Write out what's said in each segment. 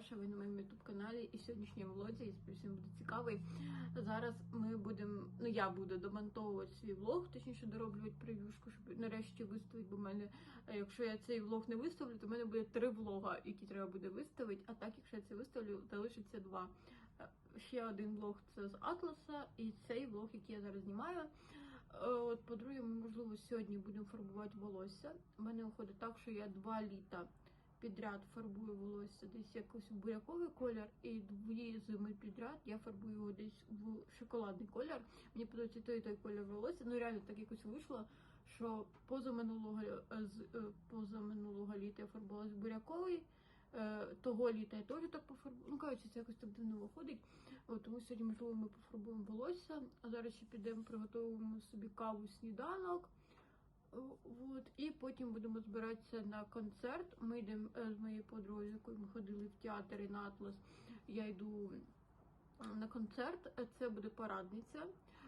Даша, ви на моєму ютуб каналі і сьогоднішній влозі, я сподіваюся, буде цікавий. Зараз ми будемо, ну я буду домонтовувати свій влог, точніше дороблювати прев'юшку, щоб нарешті виставити, бо в мене, е, якщо я цей влог не виставлю, то в мене буде три влога, які треба буде виставити. А так, якщо я це виставлю, залишиться два. Е, Ще один влог це з Атласа, і цей влог, який я зараз знімаю. Е, От, по-друге, ми, можливо, сьогодні будемо фарбувати волосся. У мене виходить так, що я два літа підряд фарбую волосся десь якийсь буряковий колір, і дві зими підряд я фарбую його десь в шоколадний колір. Мені подобається той і той колір волосся. Ну реально так якось вийшло, що позаминулого е, з е, позаминулого літа я фарбувалась в буряковий. е, Того літа я теж так пофарбую. Ну, коротше, це якось так дивно виходить. От, тому сьогодні, можливо, ми пофарбуємо волосся, а зараз ще підемо приготуємо собі каву сніданок. От, і потім будемо збиратися на концерт. Ми йдемо е, з моєю подругою, з якою ми ходили в театр і на Атлас. Я йду е, на концерт. Е, Це буде парадниця.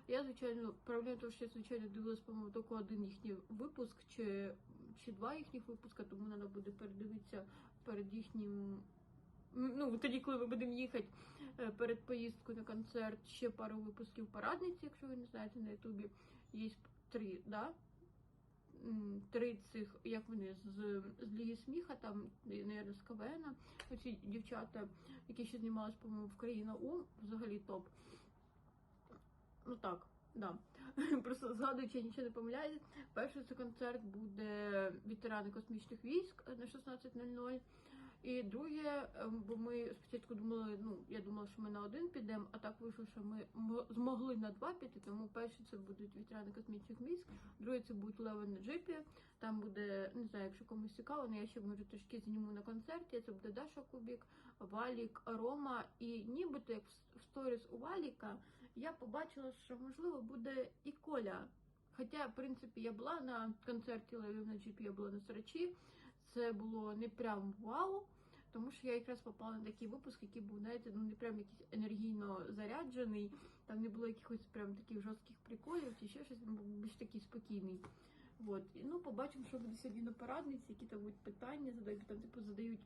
Я, звичайно, проблема того, що я, звичайно, дивилась, по-моєму, тільки один їхній випуск, чи, чи два їхніх випуска, тому треба буде передивитися перед їхнім. Ну, тоді, коли ми будемо їхати перед поїздкою на концерт, ще пару випусків парадниці, якщо ви не знаєте, на Ютубі є три, да? Три цих, як вони, з, з Ліги сміха, там, наверное, з КВН. Оці дівчата, які ще знімались, по-моєму, в країна У, взагалі топ. Ну так, да. Просто згадуючи, я нічого не помиляюсь. Перший це концерт буде ветерани космічних військ на 16.00. І друге, ем, бо ми спочатку думали, ну я думала, що ми на один підемо, а так вийшло, що ми змогли на два піти. Тому перший це будуть ветерани космічних військ, друге це будуть леви на джипі. Там буде, не знаю, якщо комусь цікаво, але я ще може трішки зніму на концерті. Це буде Даша Кубік, Валік, Рома. І нібито як в сторіс у Валіка я побачила, що можливо буде і Коля. Хоча, в принципі, я була на концерті Левів на джипі, я була на Сарачі. Це було не прям вау. Тому що я якраз попала на такий випуск, який був, знаєте, ну не прям якийсь енергійно заряджений, там не було якихось прям таких жорстких приколів чи ще щось, він був більш такий спокійний. От. І, ну, побачимо, що буде сьогодні на парадниці, які там будуть питання, задають, там, типу, задають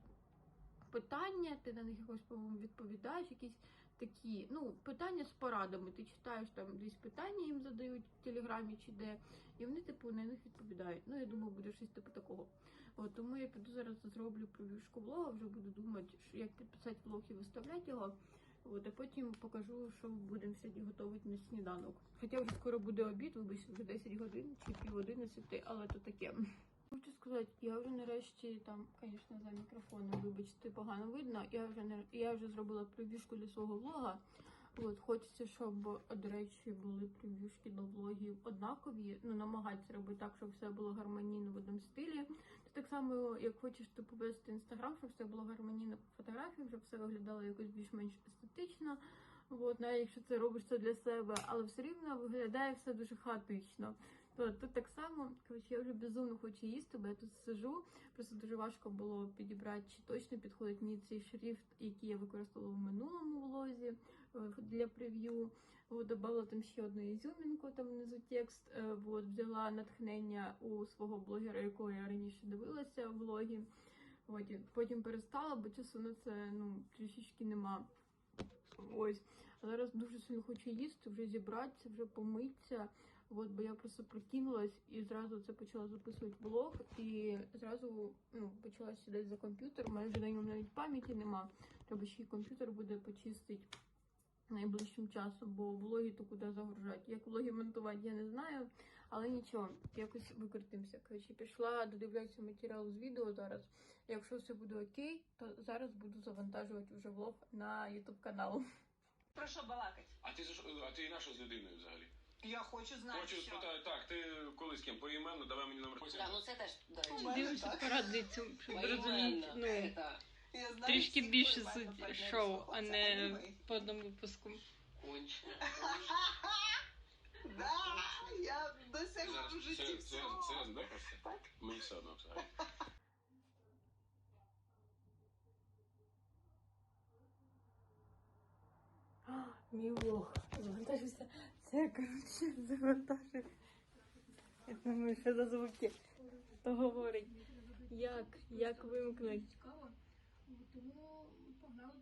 питання, ти на них якось, по-моєму, відповідаєш, якісь такі, ну, питання з порадами. Ти читаєш там десь питання, їм задають в телеграмі чи де, і вони, типу, на них відповідають. Ну, я думаю, буде щось типу такого. От, тому я піду зараз зроблю прев'юшку влога, вже буду думати, як підписати влог і виставляти його. От, а потім покажу, що будемо сьогодні готувати на сніданок. Хоча вже скоро буде обід, вибачте, вже 10 годин чи пів 11, але то таке. Хочу сказати, я вже нарешті там, звісно, за мікрофоном, вибачте, погано видно. Я вже я вже зробила прев'юшку для свого влога. От хочеться, щоб, до речі, були прев'юшки до влогів однакові. Ну, намагатися робити так, щоб все було гармонійно в одному стилі. Так само, як хочеш ти повести інстаграм, щоб все було гармонійно по фотографіям, щоб все виглядало якось більш-менш естетично. От, навіть якщо це робиш це для себе, але все рівно виглядає все дуже хаотично. То тут так само, коротше, я вже безумно хочу їсти, бо я тут сижу. Просто дуже важко було підібрати, чи точно підходить мені цей шрифт, який я використовувала в минулому влозі для прев'ю. От, Добавила там ще одну ізюмінку, там внизу текст. Е, От, взяла натхнення у свого блогера, якого я раніше дивилася в влогі. От, потім перестала, бо часу на це ну, трішечки нема. Ось, а зараз дуже сильно хочу їсти, вже зібратися, вже помитися. От, бо я просто прокинулась і зразу це почала записувати блог, і зразу ну, почала сідати за комп'ютер. У мене вже на ньому навіть пам'яті нема. Треба ще й комп'ютер буде почистити найближчим часом, бо влоги то куди загружати. Як влоги монтувати, я не знаю, але нічого, якось викрутимося. Коротше, пішла додивлятися матеріал з відео зараз. Якщо все буде окей, то зараз буду завантажувати вже влог на YouTube канал. Про що балакать? А ти а ти на що з людиною взагалі? Я хочу знати, Хочу що. спитати, так, ти коли з ким поіменно, давай мені номер. Да, ну це теж, до речі. Дивишся так. порадницю, щоб розуміти. Ну, трішки більше шоу, а не по одному випуску. Да, я до сих пор Зараз в житті всього. це не просто. Так. Мені все одно взагалі. Мій влог завантажився. Це, коротше, завантажив. Я думаю, що за звуки. То говорить. Як? Як вимкнути? Тому погнали.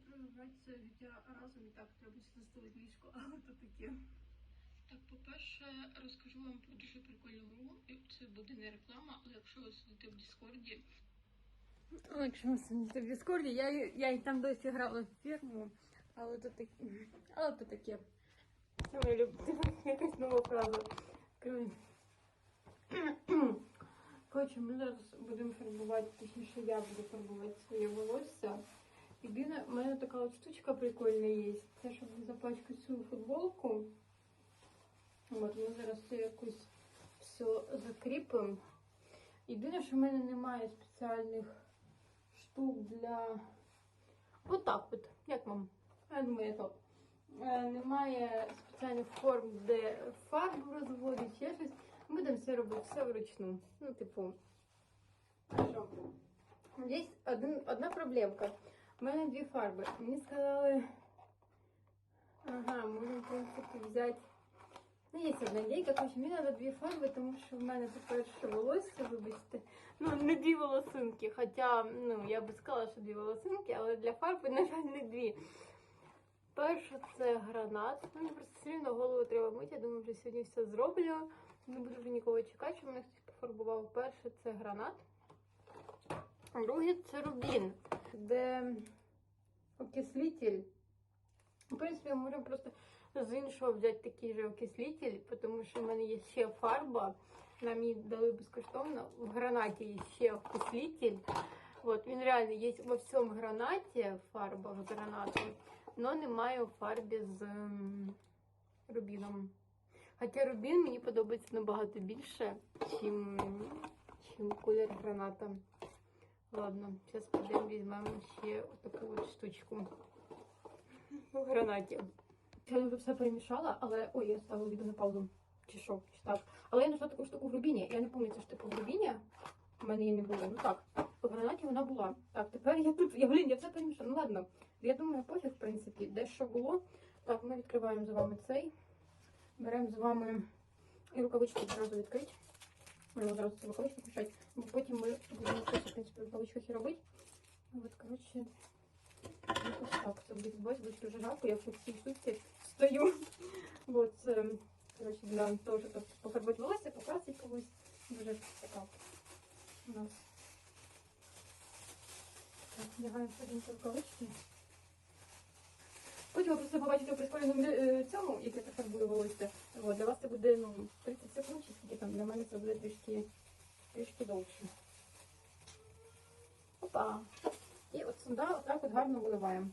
це життя разом і так треба застелити ліжко, але то таке. Так, по-перше, розкажу вам про дуже прикольну гру. Це буде не реклама, але якщо ви сидите в Діскорді. Ну, якщо ви сидите в Діскорді, я, я і там досі грала в фірму, але то таке. Але то таке. Це моя люблю. Якась нова фраза. Коротше, ми зараз будемо фарбувати, точніше я буду фарбувати своє волосся. Єдине, в мене така от штучка прикольна є. Це щоб запачкати цю футболку. От, ми зараз це якось все закріпимо. Єдине, що в мене немає спеціальних штук для. Отак от, як вам? Я думаю, то. Е, Немає спеціальних форм, де фарбу розводить, ще щось. Будемо все робити все вручну. Ну, типу. Що? Є один, одна проблемка. У мене дві фарби. Мені сказали. Ага, можемо, в принципі, взяти. Ну, є одна ідейка, коротше, мені треба дві фарби, тому що в мене тепер ще волосся, вибачте. Ну, не дві волосинки, хоча, ну, я би сказала, що дві волосинки, але для фарби, на жаль, не дві. Перша це гранат. Мені просто рівно голову треба мити. Я думаю, вже сьогодні все зроблю. Не буду вже нікого чекати, щоб мене хтось пофарбував. Перше це гранат. Друге це рубін, де окислитель. В принципі, ми можемо просто з іншого взяти такий же окислитель, тому що в мене є ще фарба. Нам її дали безкоштовно. В гранаті є ще окислитель. От, він реально є во всьому гранаті фарба з гранатом, але немає у фарбі з рубіном. Хоча рубін мені подобається набагато більше, чим, чим колір граната. Ладно, зараз підемо візьмемо ще таку от штучку в гранаті. Я вже все перемішала, але ой, я ставила відео на паузу. Чи що, чи так. Але я знайшла таку штуку в рубіні. Я не пам'ятаю, це ж типу в рубіні. У мене її не було. Ну так, в гранаті вона була. Так, тепер я тут. Я блін, я все перемішала. Ну ладно. Я думаю, пофіг, в принципі, де що було. Так, ми відкриваємо з вами цей. Беремо з вами і рукавички одразу відкрити. Можна зараз ці рукавички включати, бо потім ми будемо щось, в принципі, рукавичках і робити. От, коротше, якось так. Це буде бачити, буде дуже жарко, я в цій штуці стою. От, це, коротше, для того, щоб пофарбувати волосся, покрасити когось. Дуже така у нас. Так, вдягаємо сьогодні рукавички. Потім ви просто побачите у прискореному е, цьому, як я це фарбую волосся. Для вас це буде ну, 30 секунд, чи скільки там, для мене це буде трішки, трішки довше. Опа. І от сюди отак от гарно виливаємо.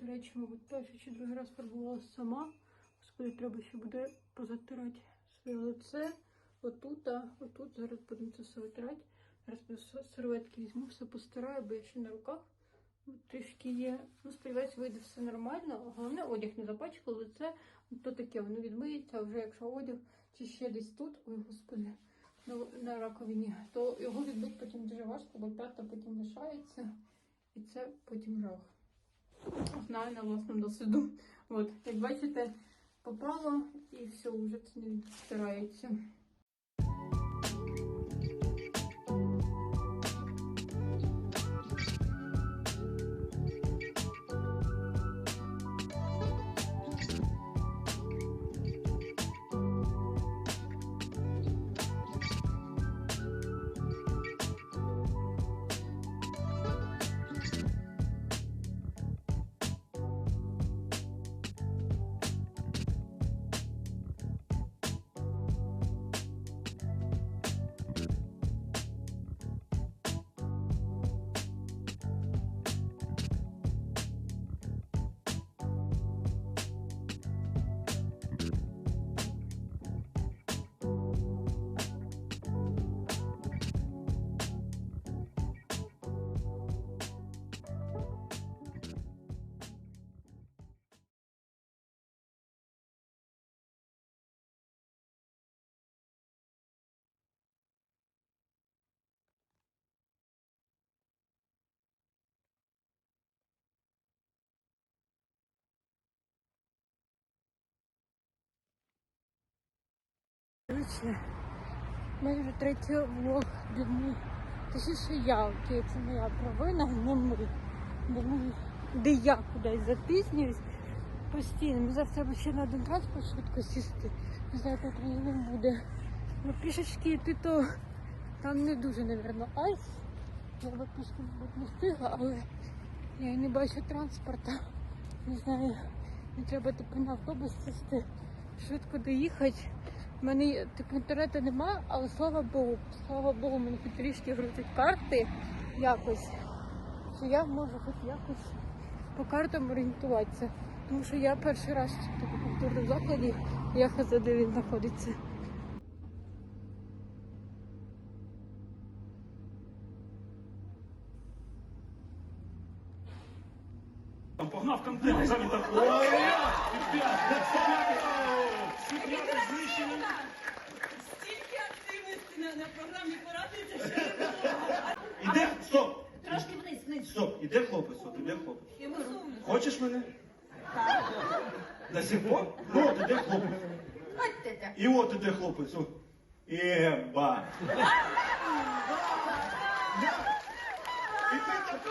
До речі, мабуть, перший чи другий раз фарбувала сама. Господи, треба ще буде позатирати своє лице. Отут, а отут. Зараз будемо це все витирати. Зараз серветки візьму, все постираю, бо я ще на руках. Трішки є. Ну, сподіваюся, вийде все нормально. Головне, одяг не запачкало, лице. То таке, воно відмиється, а вже якщо одяг чи ще десь тут. Ой, господи, на, на раковині, то його відбити потім дуже важко, бо п'ята потім лишається, і це потім жах. Знаю на власному досвіду. От, як бачите, попало і все, вже це не відстирається. Короче, в мене вже третій влог, ми, точніше я, окей, це моя провина, не ми, де ми, де я кудись запізнююсь постійно. Зараз треба ще на один транспорт швидко сісти. Не знаю, як мені не буде. Ну, пішечки йти, то там не дуже, напевно, айс. Я би пішки, мабуть, не встигла, але я не бачу транспорта. Не знаю, мені треба типу на автобус сісти, швидко доїхати. У мене типу інтернету нема, але слава Богу, слава Богу, мені хоч трішки грузять карти якось. Що я можу хоч якось по картам орієнтуватися. Тому що я перший раз в культурному закладі, я хз, де він знаходиться. Погнав контент, самі іде хлопець, от іде хлопець. Йому сумно. Хочеш мене? До сих пор? Ну, от іде хлопець. Ходьте. І от іде хлопець. От. Еба. І ти така, хто?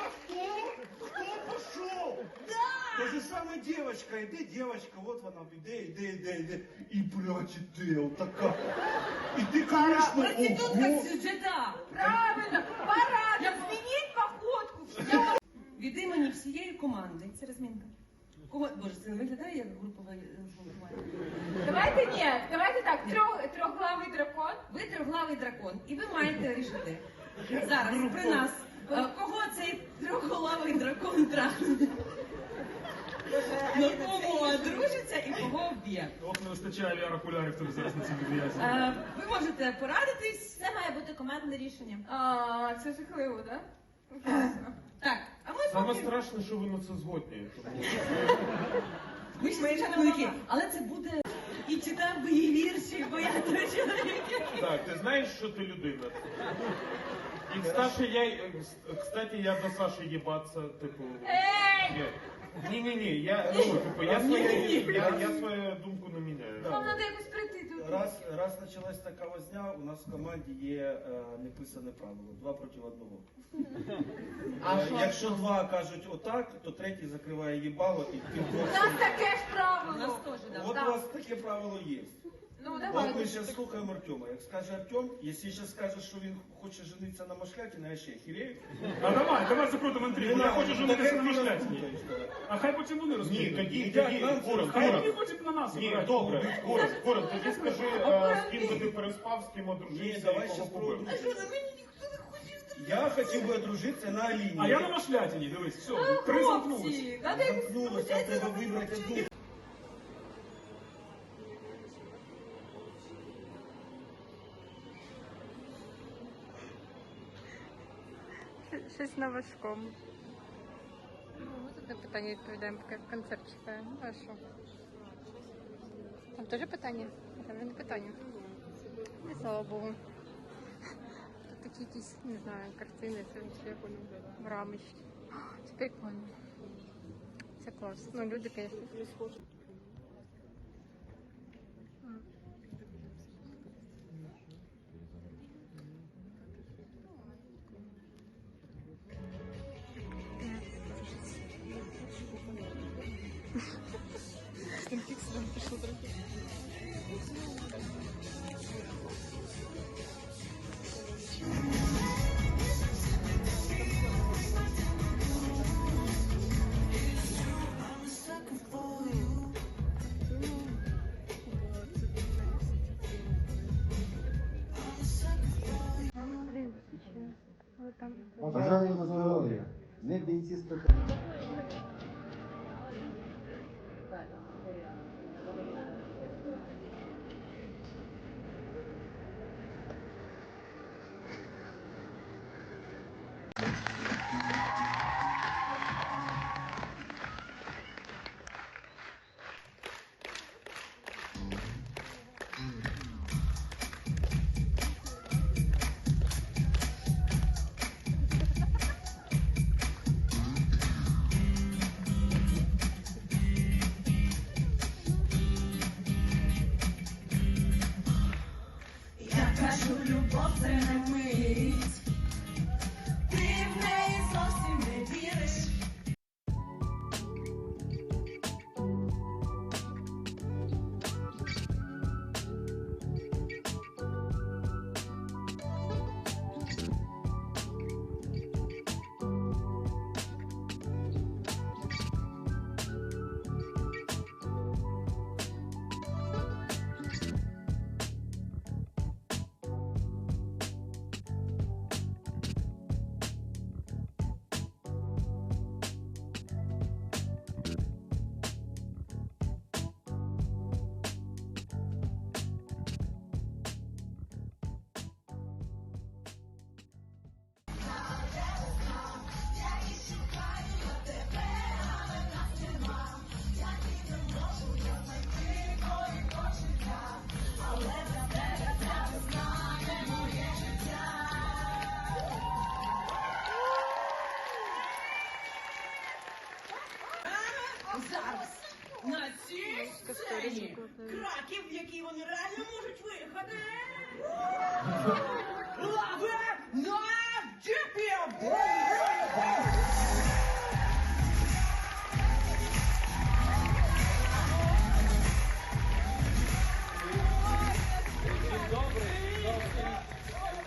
Хто пішов? То же саме девочка, іде девочка, от вона іде, іде, іде, іде. І блядь, іде, отака. І ти, конечно, Проститутка ого. сюжета. Правильно, пора. Змініть походку. Від імені всієї команди. Це розмінка. Кого... Боже, це не виглядає як групове е. Давайте ні, давайте так, трьох, трьохглавий дракон. Ви трьохглавий дракон, і ви маєте рішити зараз при нас, е, кого цей трьохголавий дракон трахне. На кого одружиться і кого вб'є. Ох, не вистачає VR-окулярів, тобі зараз на цій відв'язі. Е, Ви можете порадитись. Це має бути командне рішення. А, це жахливо, так? Так, а ми Саме поки... страшне, що ви на це згодні. Тому Ми ж чоловіки, але це буде і читав би її вірші, бо я той чоловік. так, ти знаєш, що ти людина. І кстати, я, е, кстати, я до Саші їбаться, типу. Ей! Ні, ні, ні, я, ну, типу, я, свою, я, я свою думку не міняю. Вам треба якось. Раз, раз почалась така возня, у нас в команді є е, неписане правило. Два проти одного. А Е, що? Якщо два кажуть отак, то третій закриває їбало і тим У нас таке ж У правило. нас теж, да. От да. у вас таке правило є. Ну, давайте. ми слухаємо Артема. Як скаже Артем, якщо зараз скаже, що він хоче женитися на Машлятіна, я ще хірею. А давай, давай закрутимо інтригу. Я хочу женитися на Таке А хай потім вони Ні, розповідають. тоді, тоді, це Хай вони потім на нас Ні, обирають. добре, Корот, Корот, тоді скажи, е, з ким би ти переспав, з ким Ні, одружився, давай і кого щас побив. про Я хотів би одружитися на Аліні. А я на машлятині, дивись, все, замкнулися. Хлопці, треба вибрати одну. Щось на важкому. Ну, ми тут на питання відповідаємо, поки концерт чекаємо. А що? Там теж питання? Там не питання. І слава Богу. такі якісь, не знаю, картини, це воно в рамочці. Це прикольно. Це клас. Ну, люди, звісно. Бажаємо здоров'я. Не бійці спитати. Любов це не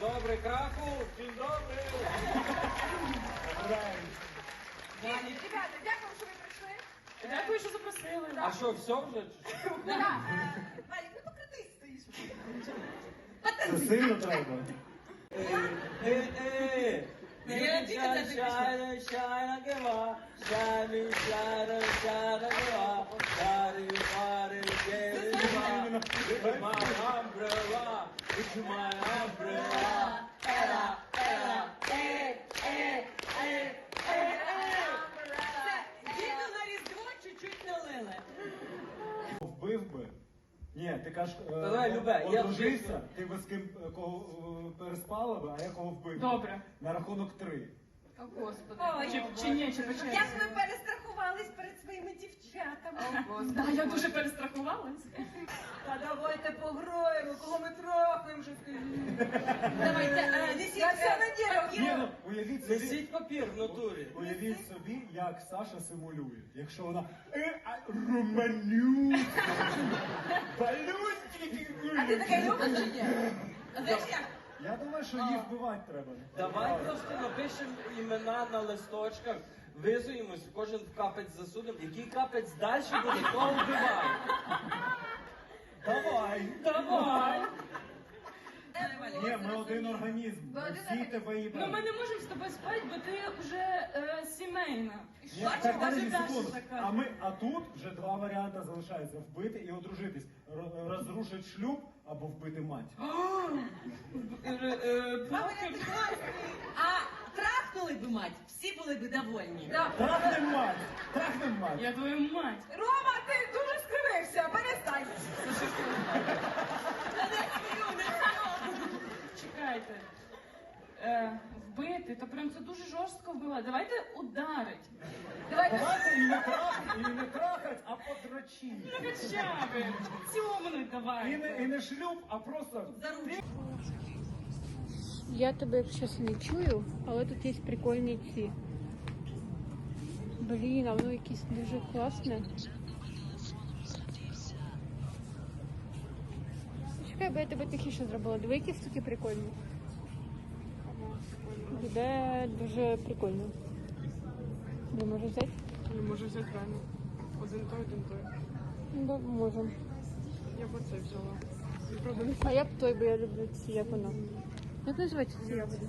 dobry, Kraków, dzień dobry. Ребята, дякую, що ви прийшли. Дякую, що запросили. А що, все вже? The same look. Hey, hey, Shine, shine, shine gawa. shine shara, shine, shine Shari, shine shari, shine It's my umbrella. It's my umbrella. Ні, ти кажеш, е, Давай, Любе, я одружився, ти би з ким е, кого е, переспала би, а я кого вбив. Добре. На рахунок три. О, Господи. Ой, Чи, чи ні, чи почати? Як ви перестрахувались перед своїми дівчатами? Да, я дуже перестрахувалась. Та давайте пограємо, кого ми трахаємо вже скажіть. Давайте, е, несіть все на Ні, ну, уявіть собі, Несіть папір в натурі. уявіть собі, як Саша симулює. Якщо вона е, а, руманю, балюнчики. А ти таке любиш чи ні? А знаєш як? Я думаю, що їх вбивати треба. Давай просто напишемо імена на листочках, визуємось, кожен в капець засудимо. Який капець далі буде, того вбиває. Давай. Давай. Ні, ми один організм. Ми всі тебе Ну ми не можемо з тобою спати, бо ти вже е, сімейна. Ні, так, Даже подожди Даша секунду. така. А ми, а тут вже два варіанти залишаються: вбити і одружитись. Р- розрушить шлюб або вбити мать. А трахнули би мать, всі були би довольні. Трахнем мать! Трахнем мать! Я твою мать. Рома, ти дуже скривився, перестань. Чекайте. е, вбити, то прям це дуже жорстко було. Давайте ударить. Давайте Давайте і не трахать, і не трахать, а подрочити. хоча б цьомнуть І не, і не шлюб, а просто Я тебе щось не чую, але тут є прикольні ці. Блін, а воно якесь дуже класне. Чекай, бо я тебе тихіше зробила. Диви, які штуки прикольні. Буде дуже прикольно. Не може взяти? Не можу взяти реально. Один той, один той. Ну, да, можемо. Я б оцей взяла. І правда не А я б той, бо я люблю ці, як воно. Як називається ці ягоди?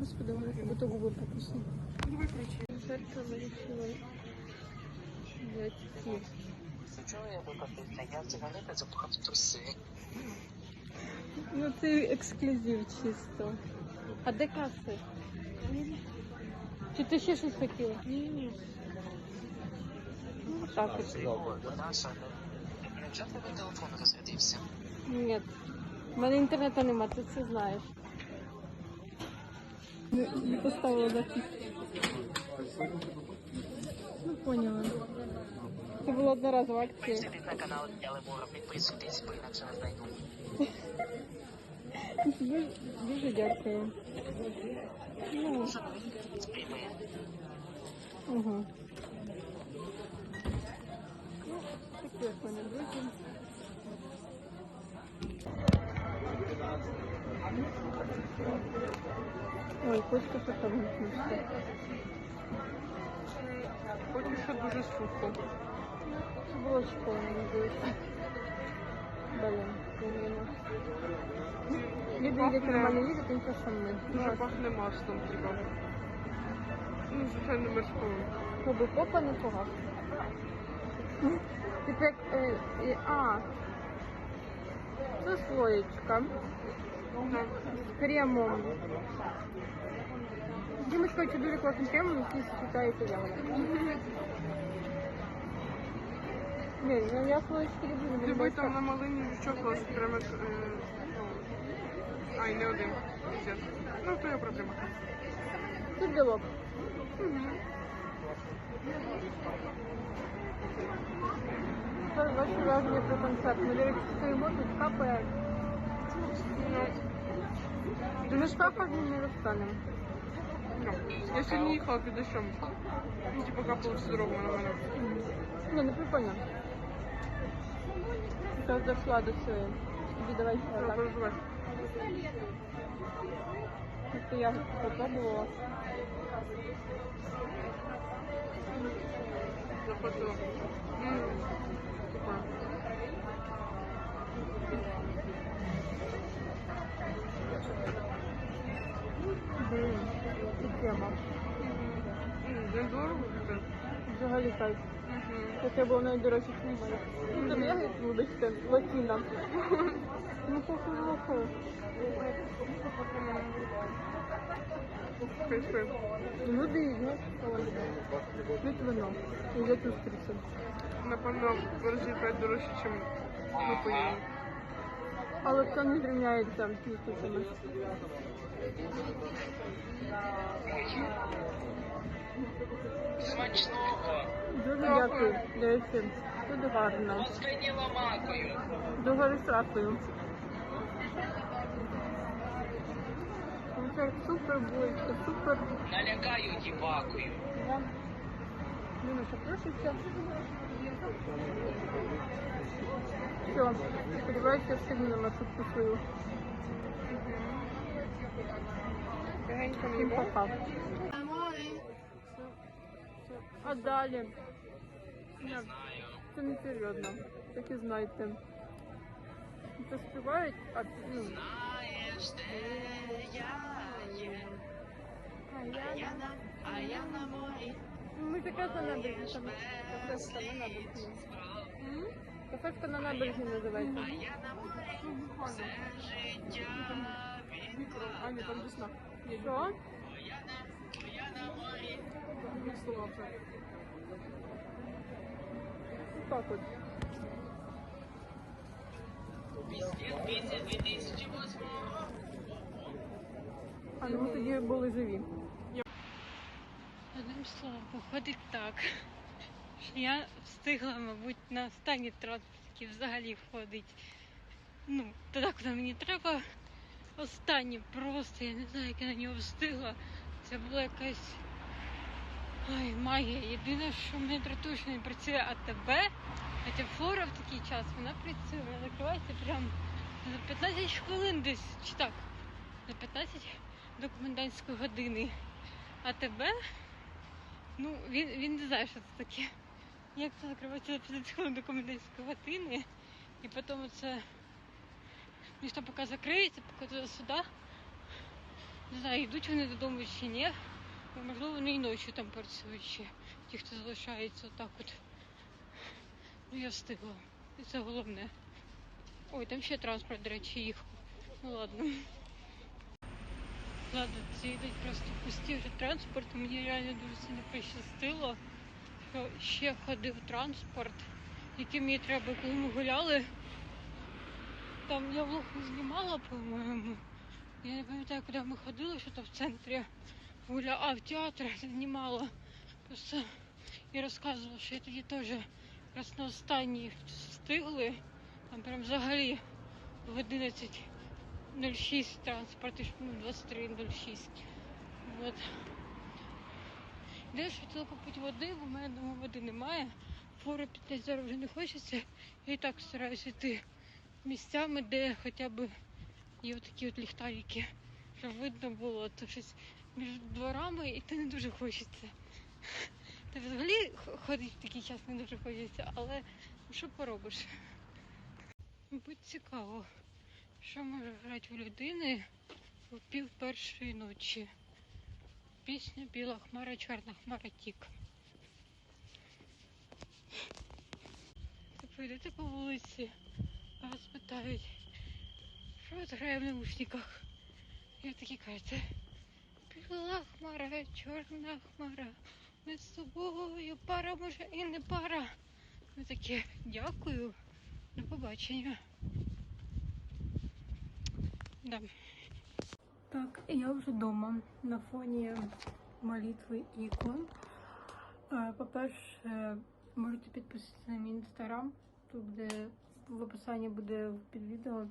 Господи, вони як будто губи прописані. давай кричи. Серце вирішила взяти ці. Ну це ексклюзив чисто. А де каси? Чи ти ще щось хотіла? Ні, ні. Ну, так от. Ні. У мене інтернету нема, ти це знаєш. Не, не поставила запись. Ну, поняла. Це була одноразова акція. на канал Ялимура, підписуйтесь, бо інакше не знайду. Дуже, дуже дякую. Ну, угу. Ну, такі от мене друзі. Ой, Костя, що там виключився. Поки що дуже сухо. Це було школа, мені здається. Блин, поміну. Люди, які нормально їздять, тим що ми. Дуже пахне маслом, типа. Ну, звичайно, морською. Щоб попа не погас. Типу як... Е, е, а, це слоєчка. З кремом. Дімочка, це дуже класний крем, який сочетається ягоди. Ні, ну я слоєчки люблю. мені Диви, здається, там на малині жучок ось прямо... Е... Ай, не один. Пиздец. Ну, то є проблема. Тут білок. Це ваші враження про концерт. Ми, до речі, стоїмо, тут капає. Ну, ми ж капати не розстанемо. Ну, я сьогодні їхала під дощом. Ну, типу, капало всю дорогу на мене. Ні, ну прикольно. Зараз дошла до цієї. Тобі давай ще так. Тобто я попробувала. Захватило. М, Прикольно. Блін, і тема. Взагалі кайф. Було найдорожче в моє. Ну, там я говорю, вибачте, латіна. Ну, похоже, Кайфи. Люди їдять, п'ють вино, їдять устриці. Напевно, в разі 5 дорожче, ніж ми поїли. Але це не зрівняється з устрицями. Смачного! Дуже дякую, до дуже гарно. Звеніла макою! Дуже розтрапую. Це супер булочка, супер. Налякаю дівакою! Да. Ліна, попроситься. Все, сподіваюся, я на маршрутку свою. Всім пока. А далі? Ні, Це не серйозно. Так і знайте. Це співають, а ну. А я на морі. Ми така на набережні, там кафешка на набережні. М? Кафешка на набережні називається. А, ні, там десна. Що? Слова вже. Так от. Після 2008 А ну ми тоді були живі. Одним словом, виходить так, що я встигла, мабуть, на останній транспорт, який взагалі входить. Ну, туди, куди мені треба. Останнє просто, я не знаю, як я на нього встигла. Це була якась ой, магія. Єдине, що мене дратує, що не працює АТБ, хоча флора в такий час вона працює, вона закривається прям за 15 хвилин десь, чи так, за 15 до комендантської години. А тебе Ну, він, він не знає, що це таке. Як це закривається за 15 хвилин до комендантської години, і потім це ніж поки закриється, поки туди сюди. Не знаю, йдуть вони додому чи ні. Можливо, вони і ночі там працюють ще, ті, хто залишається отак от. Ну, я встигла. І це головне. Ой, там ще транспорт, до речі, їхав. Ну ладно. Ладно, це йдуть просто пусті вже транспорт. Мені реально дуже сильно пощастило, що ще ходив транспорт, який мені треба, коли ми гуляли. Там я влог знімала, по-моєму. Я не пам'ятаю, куди ми ходили, що там в центрі гуляла, а в театр знімала. Просто і розказувала, що я тоді теж якраз на останній встигли. Там прям взагалі в 11 06 транспорт, ну, 23.06. Вот. Де ж хотіла попити води, бо в мене води немає. Фору піти зараз вже не хочеться. Я і так стараюся йти місцями, де хоча б є такі от ліхтарики, щоб видно було, то щось між дворами і то не дуже хочеться. Та взагалі х- ходити в такий час не дуже хочеться, але що поробиш? Мабуть, цікаво. Що може грати у людини о пів першої ночі? Пісня Біла хмара, чорна хмара тік. Ви пройдете по вулиці, а вас питають, що от грає в наушниках? І такі кажете, біла хмара, чорна хмара, ми з тобою пара, може і не пара. Ви такі, дякую, до побачення. Да. Так, я вже вдома на фоні молитви ікон. По-перше, можете підписатися на мій інстаграм. Тут буде в описанні буде під відео.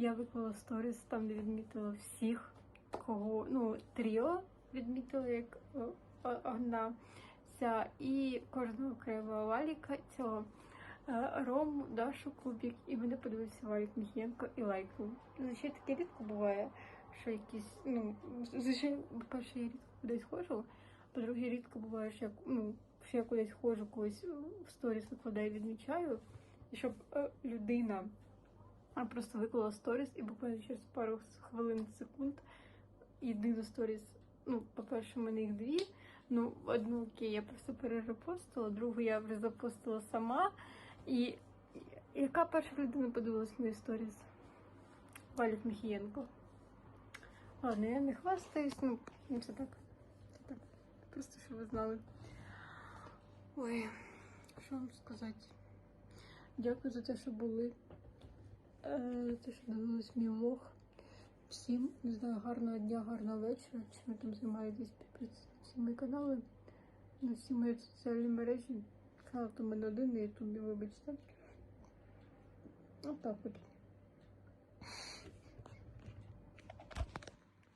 Я виклала сторіс там, де відмітила всіх, кого, ну, тріо відмітила як е, одна ця, і кожного окремо Валіка цього. е, Рому, Дашу Кубік, і мене подивився Валік Міхієнко і лайкнув. Зазвичай таке рідко буває, що якісь, ну, зазвичай, по-перше, я рідко кудись ходжу, по-друге, рідко буває, що я, ну, що я кудись ходжу, когось в сторіс викладаю, відмічаю, і щоб е, людина а, просто виклала сторіс, і буквально через пару хвилин, секунд, єдину сторіс, ну, по-перше, в мене їх дві, ну, одну окей, я просто перерепостила, другу я вже запостила сама. І яка перша людина подивилась мою сторіс? Валік Міхієнко. Ладно, я не хвастаюсь, ну, ну це так. Це так. Просто щоб ви знали. Ой, що вам сказати? Дякую за те, що були. Е, те, що дивились мій влог. Всім, не знаю, гарного дня, гарного вечора. Чим ви там займаєтесь, підписуйтесь мої канали, на всі мої соціальні мережі. Канал то мене один на ютубі, вибачте. Отак от.